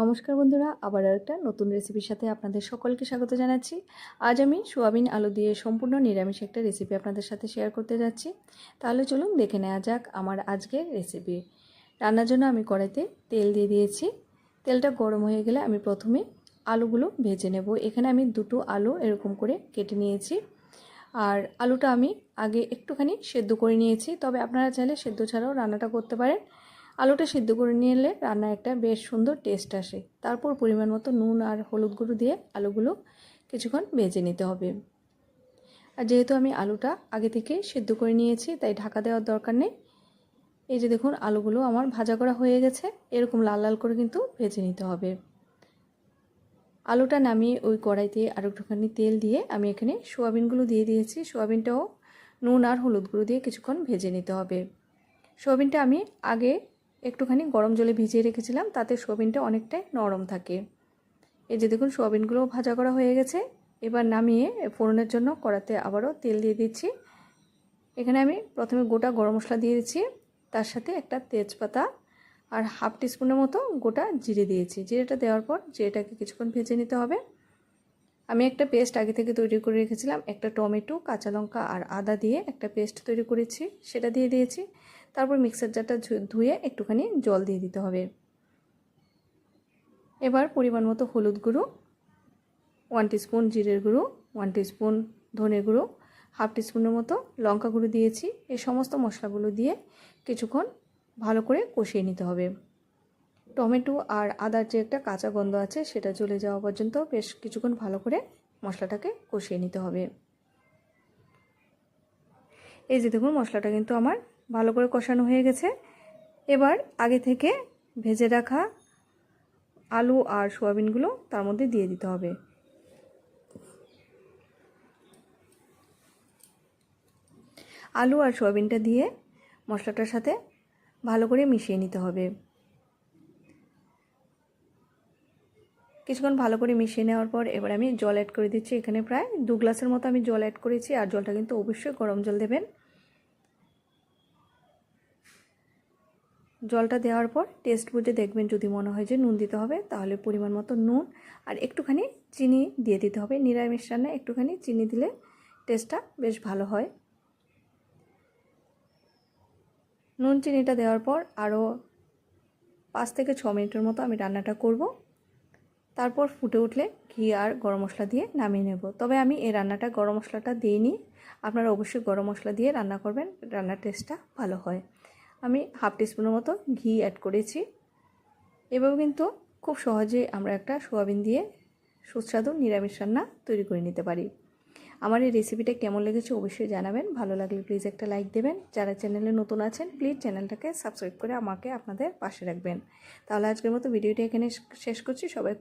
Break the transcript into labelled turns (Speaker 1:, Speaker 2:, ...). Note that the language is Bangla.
Speaker 1: নমস্কার বন্ধুরা, আবার একটা নতুন রেসিপির সাথে আপনাদের সকলকে স্বাগত জানাচ্ছি। আজ আমি সোয়াবিন আলু দিয়ে সম্পূর্ণ নিরামিষ একটা রেসিপি আপনাদের সাথে শেয়ার করতে যাচ্ছি। তাহলে চলুন দেখে নেওয়া যাক আমার আজকের রেসিপি রান্নার জন্য আমি কড়াইতে তেল দিয়ে দিয়েছি। তেলটা গরম হয়ে গেলে আমি প্রথমে আলুগুলো ভেজে নেব। এখানে আমি দুটো আলু এরকম করে কেটে নিয়েছি। আর আলুটা আমি আগে একটুখানি সেদ্ধ করে নিয়েছি। তবে আপনারা চাইলে সেদ্ধ ছাড়াও রান্নাটা করতে পারেন। আলুটা সিদ্ধ করে নিলে রান্না একটা বেশ সুন্দর টেস্ট আসে। তারপর পরিমাণ মতো নুন আর হলুদ গুঁড়ো দিয়ে আলুগুলো কিছুক্ষণ ভেজে নিতে হবে। আর যেহেতু আমি আলুটা আগে থেকে সিদ্ধ করে নিয়েছি, তাই ঢাকা দেওয়ার দরকার নেই। এই যে দেখুন, আলুগুলো আমার ভাজা করা হয়ে গেছে। এরকম লাল লাল করে কিন্তু ভেজে নিতে হবে। আলুটা নামিয়ে ওই কড়াইতে আর একটুখানি তেল দিয়ে আমি এখানে সোয়াবিনগুলো দিয়ে দিয়েছি। সোয়াবিনটাও নুন আর হলুদ গুঁড়ো দিয়ে কিছুক্ষণ ভেজে নিতে হবে। সোয়াবিনটা আমি আগে একটুখানি গরম জলে ভিজিয়ে রেখেছিলাম, তাতে সোয়াবিনটা অনেকটাই নরম থাকে। এই যে দেখুন, সোয়াবিনগুলো ভাজা করা হয়ে গেছে। এবার নামিয়ে ফোড়নের জন্য কড়াতে আবারও তেল দিয়ে দিচ্ছি। এখানে আমি প্রথমে গোটা গরম মশলা দিয়ে দিচ্ছি, তার সাথে একটা তেজপাতা আর হাফ টিস্পুনের মতো গোটা জিরে দিয়েছি। জিরেটা দেওয়ার পর জিরেটাকে কিছুক্ষণ ভেজে নিতে হবে। আমি একটা পেস্ট আগে থেকে তৈরি করে রেখেছিলাম, একটা টমেটো, কাঁচা লঙ্কা আর আদা দিয়ে একটা পেস্ট তৈরি করেছি, সেটা দিয়ে দিয়েছি। তারপর মিক্সার জারটা ধুয়ে একটুখানি জল দিয়ে দিতে হবে। এবার পরিমাণ মতো হলুদ গুঁড়ো ওয়ান টিস্পুন জিরের গুঁড়ো ওয়ান টিস্পুন ধনে গুঁড়ো হাফ টিস্পুনের মতো লঙ্কা গুঁড়ো দিয়েছি। এই সমস্ত মশলাগুলো দিয়ে কিছুক্ষণ ভালো করে কষিয়ে নিতে হবে। টমেটো আর আদার যে একটা কাঁচা গন্ধ আছে, সেটা চলে যাওয়া পর্যন্ত বেশ কিছুক্ষণ ভালো করে মশলাটাকে কষিয়ে নিতে হবে। এই যে দেখুন, মশলাটা কিন্তু আমার ভালো করে কষানো হয়ে গেছে। এবার আগে থেকে ভেজে রাখা আলু আর সোয়াবিনগুলো তার মধ্যে দিয়ে দিতে হবে। আলু আর সোয়াবিনটা দিয়ে মশলাটার সাথে ভালো করে মিশিয়ে নিতে হবে। কিছুক্ষণ ভালো করে মিশিয়ে নেওয়ার পর এবার আমি জল অ্যাড করে দিচ্ছি। এখানে প্রায় দু গ্লাসের মতো আমি জল অ্যাড করেছি আর জলটা কিন্তু অবশ্যই গরম জল দেবেন। জলটা দেওয়ার পর টেস্ট বুঝে দেখবেন যদি মনে হয় যে নুন দিতে হবে, তাহলে পরিমাণ মতো নুন আর একটুখানি চিনি দিয়ে দিতে হবে। নিরামিষ রান্নায় একটুখানি চিনি দিলে টেস্টটা বেশ ভালো হয়। নুন চিনিটা দেওয়ার পর আরও পাঁচ থেকে ছ মিনিটের মতো আমি রান্নাটা করব। তারপর ফুটে উঠলে ঘি আর গরম মশলা দিয়ে নামিয়ে নেব। তবে আমি এই রান্নাটা গরম মশলাটা দিইনি। আপনারা অবশ্যই গরম মশলা দিয়ে রান্না করবেন, রান্নার টেস্টটা ভালো হয়। আমি হাফ টিস্পুনের মতো ঘি অ্যাড করেছি। এভাবে কিন্তু খুব সহজে আমরা একটা সোয়াবিন দিয়ে সুস্বাদু নিরামিষ রান্না তৈরি করে নিতে পারি। আমার এই রেসিপিটা কেমন লেগেছে অবশ্যই জানাবেন। ভালো লাগলে প্লিজ একটা লাইক দেবেন। যারা চ্যানেলে নতুন আছেন প্লিজ চ্যানেলটাকে সাবস্ক্রাইব করে আমাকে আপনাদের পাশে রাখবেন। তাহলে আজকের মতো ভিডিওটি এখানে শেষ করছি। সবাই